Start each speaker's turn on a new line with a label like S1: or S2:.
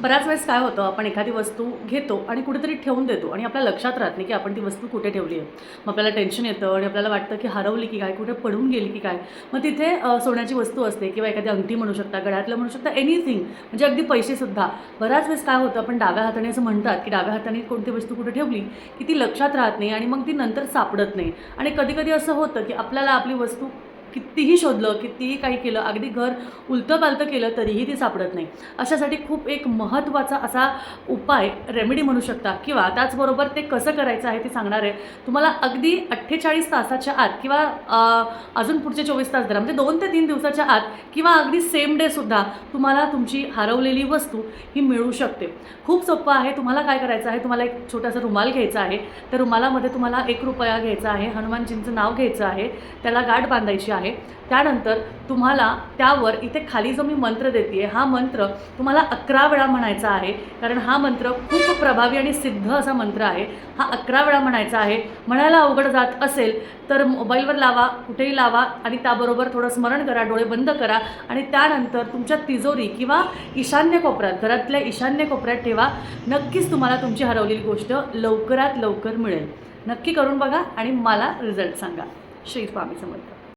S1: बऱ्याच वेळेस काय होतं आपण एखादी वस्तू घेतो आणि कुठेतरी ठेवून देतो आणि आपल्या लक्षात राहत नाही की आपण ती वस्तू कुठे ठेवली आहे. मग आपल्याला टेन्शन येतं आणि आपल्याला वाटतं की हरवली की काय कुठे पडून गेली की काय. मग तिथे सोन्याची वस्तू असते किंवा एखादी अंगठी म्हणू शकता गळ्यातलं म्हणू शकता एनिथिंग म्हणजे अगदी पैसेसुद्धा बऱ्याच वेळेस काय होतं आपण डाव्या हाताने असं म्हणतात की डाव्या हाताने कोणती वस्तू कुठे ठेवली की ती लक्षात राहत नाही आणि मग ती नंतर सापडत नाही. आणि कधी कधी असं होतं की आपल्याला आपली वस्तू कितीही शोधलं कितीही काही केलं अगदी घर उलतं पालतं केलं तरीही ती सापडत नाही. अशासाठी खूप एक महत्त्वाचा असा उपाय रेमेडी म्हणू शकता. किंवा त्याचबरोबर ते कसं करायचं आहे ते सांगणार आहे. तुम्हाला अगदी अठ्ठेचाळीस तासाच्या आत किंवा अजून पुढचे चोवीस तास धरा म्हणजे दोन ते तीन दिवसाच्या आत किंवा अगदी सेम डेसुद्धा तुम्हाला तुमची हरवलेली वस्तू ही मिळू शकते. खूप सोपं आहे. तुम्हाला काय करायचं आहे? तुम्हाला एक छोटासा रुमाल घ्यायचा आहे. त्या रुमालामध्ये तुम्हाला एक रुपया घ्यायचा आहे. हनुमानजींचं नाव घ्यायचं आहे. त्याला गाठ बांधायची आहे. त्यानंतर तुम्हाला त्यावर इथे खाली जो मी मंत्र देते हा मंत्र तुम्हाला अकरा वेळा म्हणायचा आहे. कारण हा मंत्र खूप प्रभावी आणि सिद्ध असा मंत्र आहे. हा अकरा वेळा म्हणायचा आहे. म्हणायला अवघड जात असेल तर मोबाईलवर लावा कुठेही लावा आणि त्याबरोबर थोडं स्मरण करा डोळे बंद करा आणि त्यानंतर तुमच्या तिजोरी किंवा ईशान्य कोपऱ्यात घरातल्या ईशान्य कोपऱ्यात ठेवा. नक्कीच तुम्हाला तुमची हरवलेली गोष्ट लवकरात लवकर मिळेल. नक्की करून बघा आणि मला रिझल्ट सांगा. श्री स्वामी समर्थ